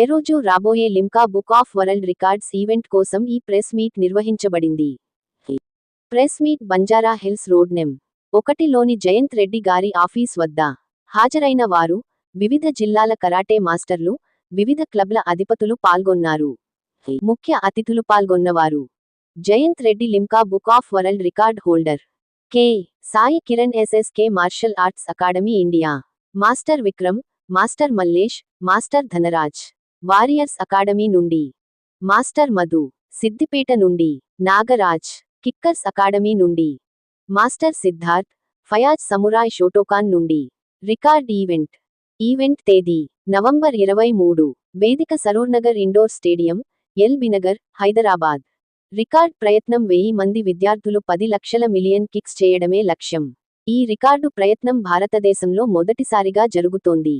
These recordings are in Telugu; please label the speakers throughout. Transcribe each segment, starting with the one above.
Speaker 1: ఎరోజు రాబోయే Limca book of world records event కోసం ఈ press meet నిర్వహించబడింది. Press meet Banjara hills road నెం. ఒకటిలోని జయంత్ రెడ్డి గారి ఆఫీస్ వద్ద. హాజరైన వారు వివిధ జిల్లాల కరాటే మాస్టర్లు వివిధ క్లబ్ల అధిపతులు పాల్గొన్నారు. ముఖ్య అతిథులు పాల్గొన్నవారు. Jayanth Reddy Limca book of world record holder. K. Sai Kiran SSK martial arts academy India. Master Vikram master Mallesh master Dhanraj. Warriors academy నుండి. మాస్టర్ మధు సిద్దిపేట నుండి. నాగరాజ్ కిక్కర్స్ అకాడమీ నుండి. Master Siddharth Fayaz samurai Shotokan నుండి. Record event. ఈవెంట్ తేదీ నవంబర్ ఇరవై మూడు. వేదిక Saroornagar indoor stadium L B Nagar Hyderabad. Record ప్రయత్నం వెయ్యి మంది విద్యార్థులు పది లక్షల మిలియన్ కిక్స్ చేయడమే లక్ష్యం. ఈ రికార్డు ప్రయత్నం భారతదేశంలో మొదటిసారిగా జరుగుతోంది.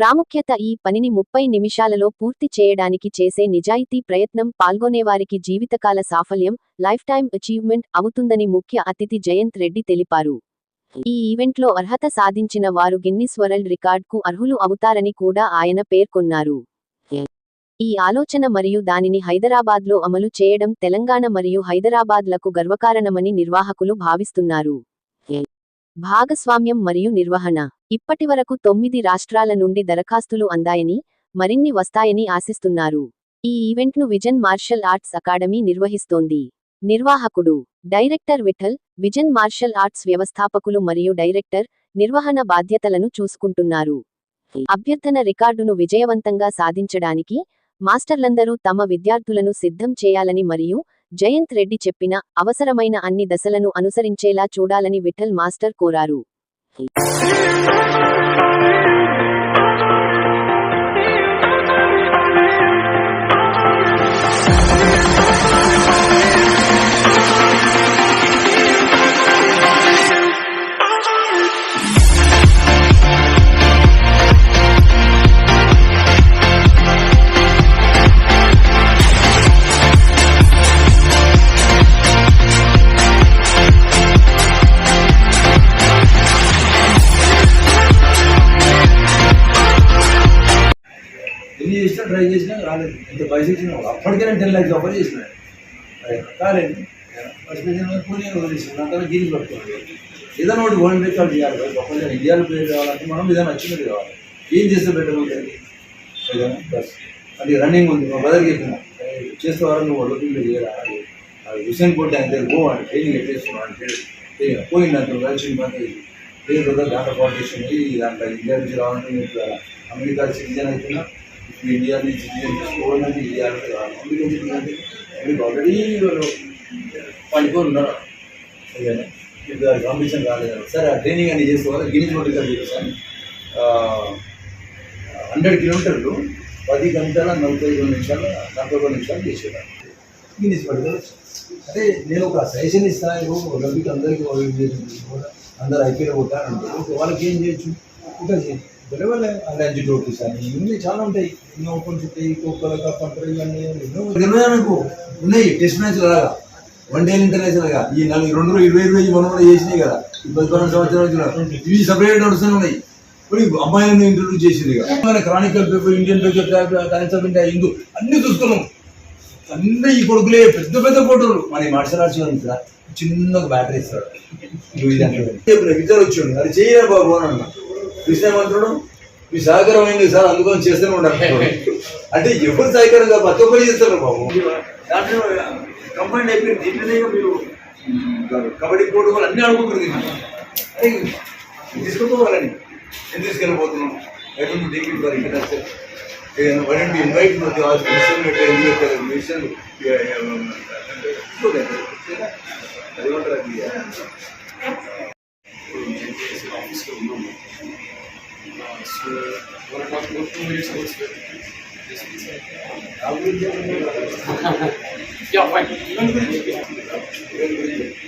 Speaker 1: ప్రాముఖ్యత ఈ పనిని ముప్పై నిమిషాలలో పూర్తి చేయడానికి చేసే నిజాయితీ ప్రయత్నం పాల్గొనేవారికి జీవితకాల సాఫల్యం లైఫ్ టైం అచీవ్మెంట్ అవుతుందని ముఖ్య అతిథి జయంత్ రెడ్డి తెలిపారు. ఈ ఈవెంట్లో అర్హత సాధించిన వారు గిన్నిస్ వరల్డ్ రికార్డ్కు అర్హులు అవుతారని కూడా ఆయన పేర్కొన్నారు. ఈ ఆలోచన మరియు దానిని హైదరాబాద్లో అమలు చేయడం తెలంగాణ మరియు హైదరాబాద్లకు గర్వకారణమని నిర్వాహకులు భావిస్తున్నారు. భాగస్వామ్యం మరియు నిర్వహణ ఇప్పటివరకు తొమ్మిది రాష్ట్రాల నుండి దరఖాస్తులు అందాయని మరిన్ని వస్తాయని ఆశిస్తున్నారు. ఈ ఈవెంట్ను విజన్ మార్షల్ ఆర్ట్స్ అకాడమీ నిర్వహిస్తోంది. నిర్వాహకుడు director Vithal vision martial arts వ్యవస్థాపకులు మరియు డైరెక్టర్ నిర్వహణ బాధ్యతలను చూసుకుంటున్నారు. అభ్యర్థన రికార్డును విజయవంతంగా సాధించడానికి మాస్టర్లందరూ తమ విద్యార్థులను సిద్ధం చేయాలని మరియు జయంత్ రెడ్డి చెప్పిన అవసరమైన అన్ని దశలను అనుసరించేలా చూడాలని విఠల్ మాస్టర్ కోరారు.
Speaker 2: ఎన్ని ట్రై చేసినా రాలేదు. ఇంత పైసలు ఇచ్చినా అప్పటికే నేను టెన్ ల్యాక్స్ ఆఫర్ చేసిన. కాలేదు. ఫస్ట్ పోనీ వదిలేసిన. అంతా గిరి పట్టుకోండి ఏదైనా ఒకటి వరల్డ్ రికార్డ్ చేయాలి గొప్పగా ఇండియాలో పేరు కావాలంటే మనం ఏదైనా వచ్చినది కావాలి. ఏం చేస్తే బెటర్ ఉంటుంది? ఏదైనా? బస్. అది రన్నింగ్ ఉంది. మా బ్రదర్ చెప్పిన. చేస్తే వారు నువ్వు ఒలింపిక్లో చేయరా అది హుసేన్ కోట్ ఆయన దగ్గర పో అని ట్రైనింగ్ ఎట్లేస్తున్నావు అంటే పోయింది అంత కలిసి లేదు కదా దాంట్లో పాలిటిషన్ దాంట్లో ఇండియా నుంచి రావాలంటే అమెరికా సిటిజన్ అవుతున్నా ఇండియా నుంచి సిటిజన్ తీసుకోవాలంటే ఇండియా అంటే మీకు ఆల్రెడీ వాళ్ళు పండుకొని ఉన్నారు అదేనా మీకు అది కాంపిటీషన్ రాలేదు సార్ ఆ ట్రైనింగ్ అని చేసుకోవాలి? గిన్నెస్ రోడ్డు రికార్డ్ చేశాను హండ్రెడ్ కిలోమీటర్లు పది గంటల నలభై రెండు నిమిషాలు నలభై రెండు నిమిషాలు చేసేవారు. గిన్నెస్ పట్టుకొని అదే నేను ఒక సజెషన్ ఇస్తాను ఒలింపిక్ అందరికీ కూడా అందరు ఐపీఎల్ కొట్టారంటే వాళ్ళకి ఏం చేయొచ్చు? ఇంకా గెలవలే అలాంటి అని ఇవన్నీ చాలా ఉంటాయి ఎన్నో కొంచెం కుక్కల కప్ అంటారు ఇవన్నీ ఎన్నో గెలవడానికి ఉన్నాయి టెస్ట్ మ్యాచ్ లాగా వన్ డే ఇంటర్నేషనల్గా. ఈ నాలుగు రెండు రోజులు ఇరవై ఇరవై మనం కూడా చేసినాయి కదా. పది పన్నెండు సంవత్సరాలు ఇవి సపరేట్ నడుస్తూనే ఉన్నాయి. ఇప్పుడు అమ్మాయిలను ఇంట్రొడ్యూస్ చేసింది మన Chronicle paper Indian paper Times of India Hindu అన్ని చూస్తున్నాం. అన్నీ ఈ కొడుకులే పెద్ద పెద్ద ఫోటోలు మన మార్షల్ ఆర్ట్స్ సార్. చిన్న ఒక బ్యాటరీ ఇస్తాడు ఇద్దరు వచ్చాడు అది చేయరా బాబు అని అన్న. కృష్ణ మీ సహకారం అయింది సార్ అందుకని చేస్తూనే ఉండాలి అంటే ఎవరు సహకారం కాదు ప్రతి ఒక్కరు చేస్తారు బాబు దాంట్లో కంప్లైంట్ అయిపోయింది దీంట్లోనే మీరు కబడ్డీ ప్రోటోకాల్ అన్ని అడుగుతుంది తీసుకుపోవాలని ఎందుకు తీసుకెళ్ళిపోతున్నాం ఎక్కడ ticket for international why don't you అది ఏమంటారు
Speaker 3: so one and half two minutes hours yeah fine event గురించి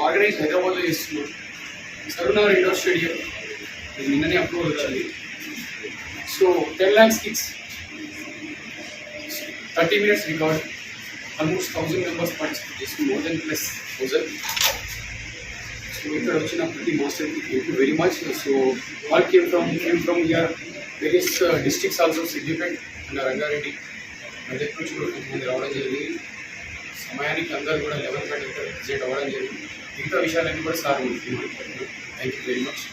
Speaker 3: ఆర్గనైజ్ హైదరాబాద్లో చేస్తున్నాం సరూనగర్ ఇండోర్ స్టేడియం ఇది నిన్ననే అప్రూవల్ వచ్చింది so ten lakhs kicks thirty minutes record almost thousand members participate చేసి more than plus thousand so ఇక్కడ వచ్చిన ప్రతి master thank you very much so all came from came from here various districts also significant and Rangareddy budget నుంచి కూడా కొంతమంది రావడం జరిగింది. సమయానికి అందరూ కూడా లెవెన్ థర్టీ విజిట్ అవ్వడం జరిగింది. మిగతా విషయాలన్నీ కూడా sir thank you very much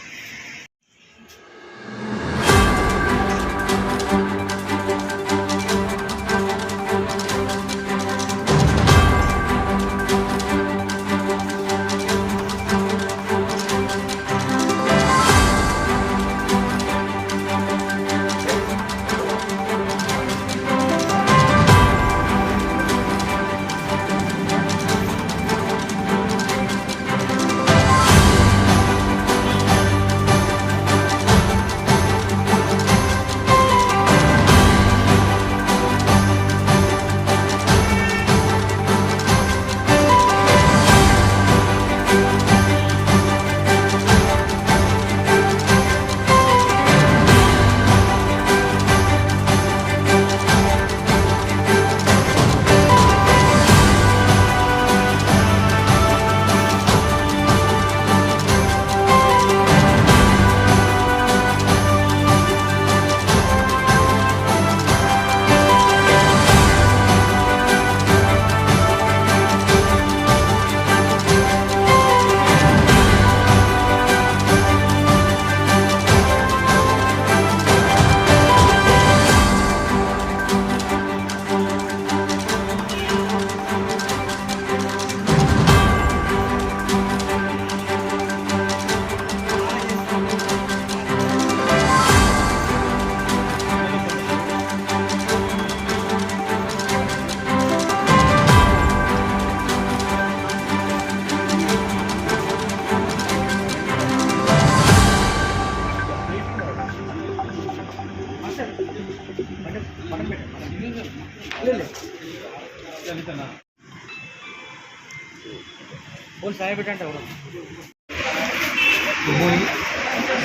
Speaker 4: morning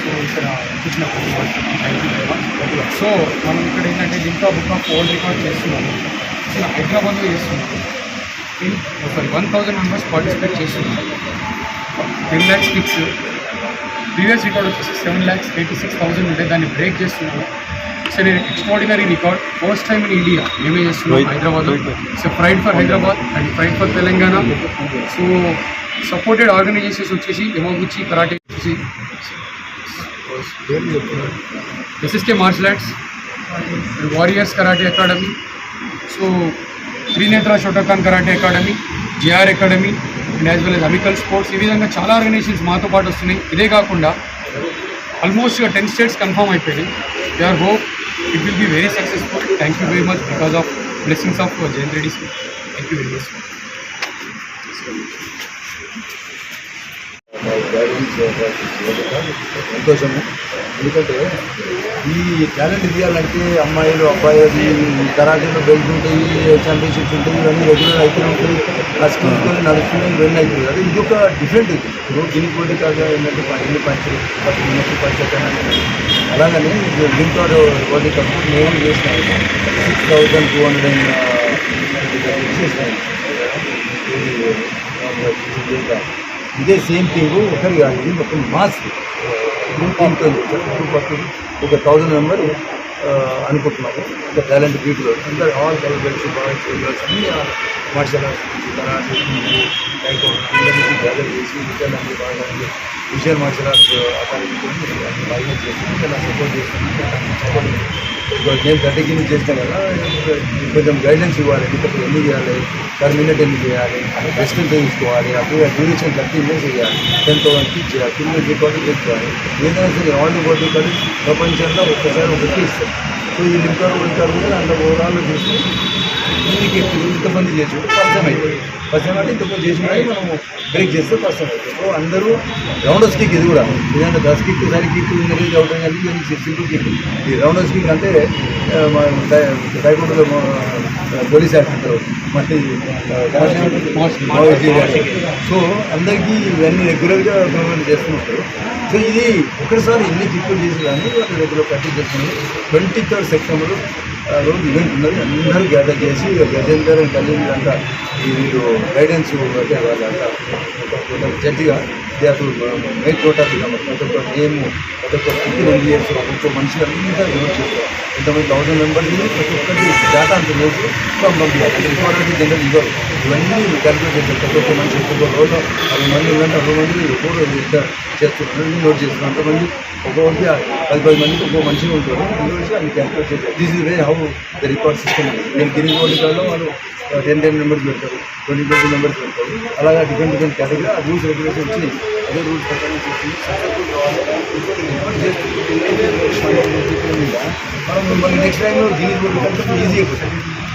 Speaker 4: so ఇక్కడ చూసిన. సో మనం ఇక్కడ ఏంటంటే Limca book of old record చేస్తున్నాము. అసలు హైదరాబాద్లో చేస్తున్నాము. Sorry one thousand members participate చేస్తున్నాము. Ten lakhs fix previous record వచ్చేసి seven lakhs eighty six thousand ఉంటే దాన్ని బ్రేక్ చేస్తున్నాము. It's an extraordinary record first time in India మేమే చేస్తున్నాం హైదరాబాద్లో. So pride for Hyderabad and pride for Telangana so supported organisations వచ్చేసి యమగుచి కరాటే వచ్చేసి SSK martial arts warriors karate academy so Trinetra Shotokan karate academy JR academy and as well as Amical sports ఈ విధంగా చాలా ఆర్గనైజేషన్స్ మాతో పాటు వస్తున్నాయి. ఇదే కాకుండా ఆల్మోస్ట్ టెన్ స్టేట్స్ కన్ఫర్మ్ అయిపోయినాయి they are hope it will be very successful thank you very much because of blessings of Jayanth Reddy thank you very much
Speaker 2: సంతోషము. ఎందుకంటే ఈ టాలెంట్ తీయాలంటే అమ్మాయిలు అబ్బాయిలు కరాటీలో బెల్ట్ ఉంటాయి ఛాంపియన్షిప్స్ ఉంటాయి ఇవన్నీ రెగ్యులర్ అయితేనే ఉంటాయి. ఆ స్కూల్తో నడుస్తున్నాయి ఇవన్నీ అవుతుంది అది ఇది ఒక డిఫరెంట్ ఇది. ఇప్పుడు దీనికి పోటీ కాగా ఏంటంటే ఎన్ని పంచులు పది పంచాయతీ అలాగని దీంతో పోటీ కప్పు నేను చేసినాను సిక్స్ థౌజండ్ టూ హండ్రెడ్ చేసినాను ఇదే సేమ్ థింగ్ ఒకరి కాదు ఇది మొత్తం మాస్. టీంతో ఒక థౌజండ్ మెంబర్ అనుకుంటున్నాము ఒక టాలెంట్ పీపుల్ అందరు ఆల్ గర్ల్స్ బాయ్స్ గర్ల్స్ అన్ని martial arts karate taekwondo gather చేసి విజయాలు అన్ని బాగా విజయ్ మార్షల్ ఆర్ట్స్ అకాడమీతో బాగా చేసి ఇంకా నాకు సపోర్ట్ చేస్తున్నాను సపోర్ట్ నేను థర్టీ కింద చేస్తాను కదా కొంచెం గైడెన్స్ ఇవ్వాలి ఎందుకంటే ఎన్ని చేయాలి పర్ మినిట్ ఎన్ని చేయాలి రెస్ట్ ఎంత తీసుకోవాలి అప్పుడు డ్యూరేషన్ థర్టీ మినిట్స్ చేయాలి టెన్ థౌసండ్ ఇచ్చేయాలి కింద రికార్డు చేసుకోవాలి ఏదైనా సరే ఆల్ బాడీ కార్డు ప్రపంచంలో ఒక్కసారి ఒకటి ఇస్తారు సో ఈ లింకర్ ఉంటారు కూడా అందులో ఓవరాల్ చూస్తే దీనికి ఇంతమంది చేసి పరిచయం అయితే పరిచయం అంటే ఇంతకుముందు చేసిన మనము బ్రేక్ చేస్తే పరిచయం అవుతుంది. సో అందరూ రౌండర్స్ కిక్ ఇది కూడా. ఏదంటే దస్ కిక్ సరి కిక్ ఉన్నది అవుతుంది కానీ సింపుల్ కిక్ ఈ రౌండర్స్ కిక్ అంటే టైకోండోలో పోలీస్ యాక్ట్ అంటారు సో అందరికీ ఇవన్నీ రెగ్యులర్గా గవర్నమెంట్ చేస్తున్నప్పుడు సో ఇది ఒకసారి ఎన్ని కిక్కులు చేసి కానీ వాళ్ళు రెగ్యులర్ ప్రాక్టీస్ చేస్తున్నారు ట్వంటీ థర్డ్ సెప్టెంబర్ రోజు ఈవెంట్ ఉన్నది అందరూ గ్యాదర్ చేసి గజేందర్ అండ్ కళ్యాణ్ అంతా వీళ్ళు గైడెన్స్ అంటే వాళ్ళంతా జడ్జిగా దే టు మేక్ టోటల్ ప్రతి ఒక్క నేమ్ ప్రతి ఒక్క ఫిఫ్టీన్ ఎన్ని ఇయర్స్ ఒక్కొక్క మనిషి అంతా రిమోట్ చేస్తారు. ఇంతమంది థౌసండ్ మెంబర్స్ ప్రతి ఒక్కటి డేటా అంత వేసి పంపించాలి అంటే ఇంపార్టెంట్ జనరల్ ఇవ్వరు ఇవన్నీ క్యాలిక్యులేట్ చేస్తారు. ప్రతి ఒక్క మనిషి ఒక్కొక్క రోజు అరవై మంది ఉందంటే అరవై మంది ఒక్కో ఇంత చేస్తున్నారు అన్ని నోట్ చేస్తున్నారు. అంతమంది ఒక్కొక్కరికి పది పది మందికి ఒక్కో మనిషి ఉంటారు. అందులో అన్ని క్యాలిక్యులేట్ చేస్తారు. This is way how the record system నేను గిరిజన ఓడికాల్లో వాళ్ళు టెన్ టెన్ మెంబర్స్ పెడతారు. ట్వంటీ ట్వంటీ మెంబర్స్ పెడతారు. అలాగా డిఫరెంట్ డిఫరెంట్ కేటగిరీ ఆ రూల్స్ రెగ్యులేషన్ వచ్చినాయి అదే రూల్స్ ప్రకారం చేసి మనం మిమ్మల్ని నెక్స్ట్ టైం గిన్నీస్ బోర్డు కంటే easy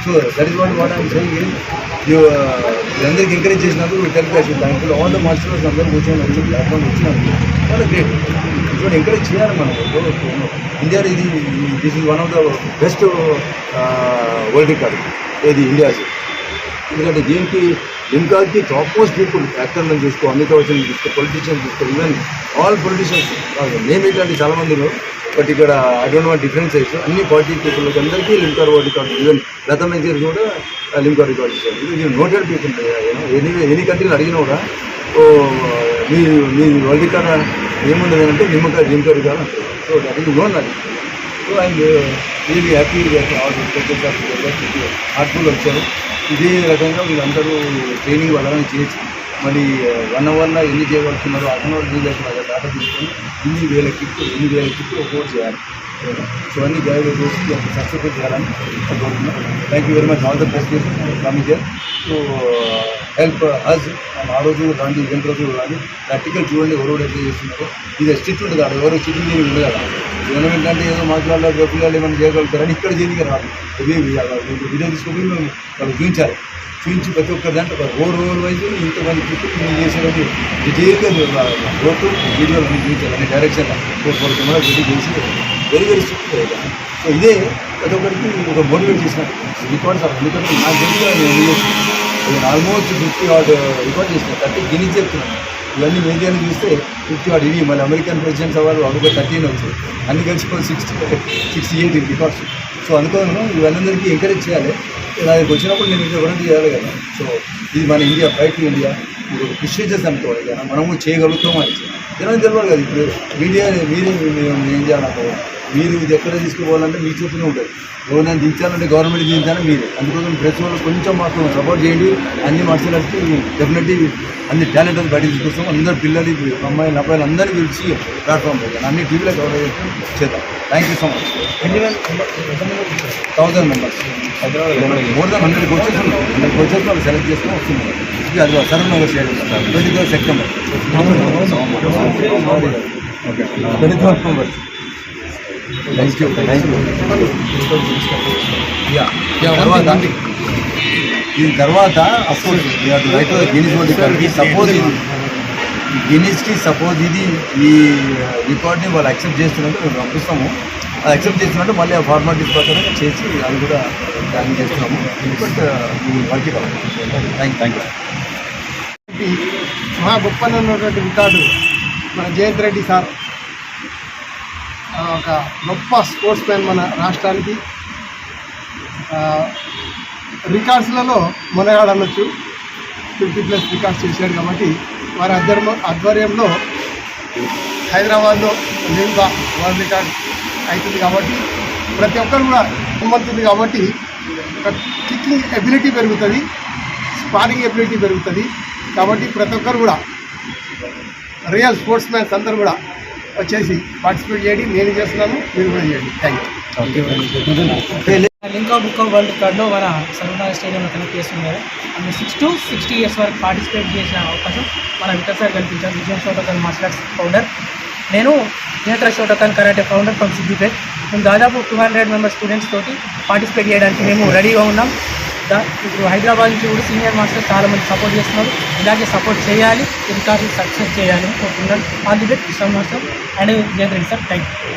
Speaker 2: so that is what what I'm saying అందరికి ఎంకరేజ్ చేసినందుకు టెలికాస్ట్ దాంట్లో ఆల్ ద మాస్టర్స్ అందరూ కూర్చొని వచ్చి ప్లాట్ఫామ్ వచ్చినందుకు చాలా గ్రేట్ సో ఎంకరేజ్ చేయాలి మనం ఇండియా ఇది this is one of the best world record ఇది ఇండియాస్ ఎందుకంటే దీనికి లింకాకి టాప్ మోస్ట్ పీపుల్ యాక్టర్లను చూసుకో అమితాబ్ బచ్చన్ చూసుకో పొలిటీషియన్ చూసుకో ఈవెన్ ఆల్ పొలిటీషియన్స్ నేమ్ ఏంటంటే చాలా మందిలో బట్ ఇక్కడ ఐ డోంట్ వాంట్ డిఫరెన్స్ అయితే అన్ని పార్టీ పీపుల్ అందరికీ Limca world record even Lata Manjeera కూడా లింకర్ రికార్డు ఇచ్చారు. ఇది నోటెడ్ పీపుల్ ఎనీ ఎనీ కంట్రీలు అడిగినా కూడా ఓ మీ మీ వరల్డ్ రికార్డ్ ఏముండదు అంటే నిమ్మకాయ లింకర్ రికార్డ్ అంటారు. సో దట్ ఈస్ నోన్ అది. So and really happy heartful వచ్చారు. ఇదే రకంగా వీళ్ళందరూ ట్రైనింగ్ వాళ్ళని చేసి మళ్ళీ uh, వన్ అవర్లో ఎన్ని చేయగలుగుతున్నారో హాఫ్ అన్ అవర్ ఎన్ని చేస్తున్నారు దాకా తీసుకొని ఇన్ని వేల కిట్లు ఎన్ని వేల కిట్లు ఒక్కోటి చేయాలి. సో అన్ని గైడ్ చేసి సక్సెస్ఫుల్ చేయాలని కోరుతున్నాను thank you very much all the best coming here so help us ఆ రోజు రాండి ఈవెంట్ రోజు రాండి ప్రాక్టికల్ చూడండి ఎవరు ఎట్లా చేస్తున్నారో ఇది స్ట్రిక్ట్ ఉంది కాదు ఎవరు స్ట్రిక్ట్ చేయడం ఉంది కదా గవర్నమెంట్ అంటే ఏదో మాట్లాడాలి గొప్పలు ఏమైనా చేయగలుగుతారని ఇక్కడ చేయడానికి రాదు ఇది వీడియో తీసుకొని మేము వాళ్ళు చూపించాలి చూపించి ప్రతి ఒక్కరి దాంట్లో ఒక ఓ రోజు వైజ్ ఇంతమంది పీపుల్ మేము చేసేది డీటెయిల్గా రోడ్డు వీడియో అన్ని చూపించాలి అన్ని డైరెక్షన్లో ఫోర్ ఫోర్ కెమెరా రెడీ చేసి వెరీ వెరీ స్ట్రిక్ట్ సో ఇదే ప్రతి ఒక్కరికి ఒక మోటివేట్ చేసిన రికార్డ్స్ ఆఫ్ ఎందుకంటే నాకు తెలిసి నేను నేను ఆల్మోస్ట్ ఫిఫ్టీ వాట్ రికార్డ్ చేసిన థర్టీ గిని చెప్తున్నాను ఇవన్నీ మీడియాని చూస్తే ఫిఫ్టీ వాట్ ఇవి మళ్ళీ అమెరికన్ ప్రెసిడెంట్స్ అవ్వాలి ఒక థర్టీన్ వచ్చాయి అన్ని కలిసి sixty sixty eight records. So అందుకోసం ఇవన్నందరికీ ఎంకరేజ్ చేయాలి. నా దగ్గరికి వచ్చినప్పుడు నేను ఇంకా ఎవరైనా చేయాలి కదా. సో ఇది మన ఇండియా ఫైట్ ఇండియా ఇప్పుడు కృషి ప్రిస్టేజెస్ అనుకోవాలి కదా. మనము చేయగలుగుతాం అని జనానికి తెలియాలి కదా ఇప్పుడు మీడియా మీరే ఏం చేయాలంటే మీరు ఇది ఎక్కడ తీసుకుపోవాలంటే మీ చేతిలో ఉంటుంది. ఎవరైనా దించాలంటే గవర్నమెంట్ దించాలని మీరు. అందుకోసం ప్రెస్ వాళ్ళు కొంచెం మాకు సపోర్ట్ చేయండి. అన్ని మార్షల్ ఆర్ట్స్కి డెఫినెట్లీ అన్ని టాలెంట్ అది బయట తీసుకొస్తాం. అందరు పిల్లలు అమ్మాయిలు అబ్బాయిలు అందరినీ పిలిచి ప్లాట్ఫామ్ పెట్టాను అన్ని టీవీలో కవర్ చేద్దాం. Thank you so much thousand members? More than hundred coaches ఉన్నాయి హండ్రెడ్ కోచెస్ వాళ్ళు సెలెక్ట్ చేసుకుని వస్తున్నారు. ఇది అది Saroor Nagar stadium twenty third September okay twenty third members thank you thank you yeah తర్వాత దీని తర్వాత of course right Guinness world రికార్డ్కి suppose ఇది గిన్నీస్కి సపోజ్ ఇది ఈ రికార్డ్ని వాళ్ళు యాక్సెప్ట్ చేస్తున్నట్టు మేము పంపిస్తాము అది యాక్సెప్ట్ చేస్తున్నట్టు మళ్ళీ ఆ ఫార్మాలిటీస్ ప్రకారం చేసి అది కూడా ప్లానింగ్ చేస్తున్నాము. But work it thank thank you
Speaker 5: మహా గొప్పనటువంటి రికార్డు మన జయంత్ రెడ్డి సార్. ఒక గొప్ప స్పోర్ట్స్ మ్యాన్ మన రాష్ట్రానికి. రికార్డ్స్లలో మునగాడు అనొచ్చు ఫిఫ్టీ ప్లస్ రికార్డ్స్ చేశాడు కాబట్టి వారి అధ్వర్మ ఆధ్వర్యంలో హైదరాబాద్లో లింకా వరల్డ్ రికార్డ్ అవుతుంది కాబట్టి ప్రతి ఒక్కరు కూడా సంబంధించింది కాబట్టి ఒక కిక్కింగ్ ఎబిలిటీ పెరుగుతుంది స్పారింగ్ ఎబిలిటీ పెరుగుతుంది కాబట్టి ప్రతి ఒక్కరు కూడా రియల్ స్పోర్ట్స్ మ్యాన్స్ అందరూ కూడా వచ్చేసి పార్టిసిపేట్ చేయండి. నేను చేస్తున్నాను మీరు కూడా చేయండి. Thank you
Speaker 6: Limca book of world రికార్డులో మన సర్వనాథ స్టేడియంలో కనెక్ట్ చేస్తున్నారు and six to sixty years వరకు పార్టిసిపేట్ చేసిన అవకాశం మన విఠల్ సార్ కల్పించారు. విజయం షోటోకన్ మార్షల్ ఆర్ట్స్ ఫౌండర్ నేను Netra Shotokan karate founder from Siddipet మేము దాదాపు టూ హండ్రెడ్ మెంబర్ స్టూడెంట్స్ తోటి పార్టిసిపేట్ చేయడానికి మేము రెడీగా ఉన్నాం. ఇప్పుడు హైదరాబాద్ నుంచి కూడా సీనియర్ మాస్టర్స్ చాలా మంది సపోర్ట్ చేస్తున్నారు. ఇలాగే సపోర్ట్ చేయాలి ఇంకా సక్సెస్ చేయాలి అని కోరుకుంటున్నాను. All the best Vishwam master. And Jayanth Reddy sir thank you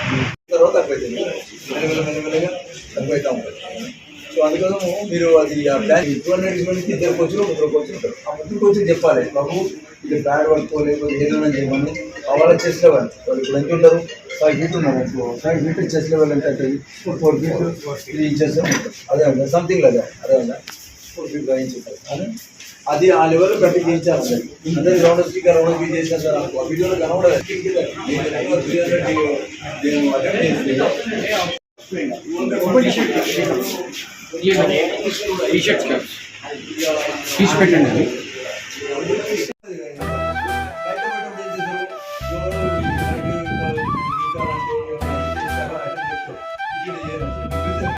Speaker 2: so అందుకోసం మీరు అది ఆ ప్లాన్ టూ హండ్రెడ్ ఇద్దరు కోచ్లు ముగ్గురు కోచ్లు ఉంటారు. ఆ ముగ్గురు కోచ్లు చెప్పాలి. బాబు ఇది బ్యాడ్ వర్క్ లేకపోతే ఏదైనా చేయమని వాళ్ళ చెస్ లెవెల్ వాళ్ళు ఇప్పుడు ఎంత ఉంటారు ఫైవ్ ఫీట్ ఉన్నారు ఫైవ్ ఫీట్ చెస్ లెవెల్ ఎంత అవుతుంది? ఫోర్ ఫీట్ త్రీ ఇంచెస్ అదే అండి సంథింగ్ అదే అదే అండి ఫోర్ ఫీట్ ఫైవ్ ఇంచెస్ అదే? అది ఆ లెవెల్ పెట్టి చేయించారు అదే రౌండ్ స్పీకర్ రౌండ్ స్పీక్ చేశారు సార్ ఆ వీడియోలో
Speaker 3: కనబడలేదు తీసి పెట్టండి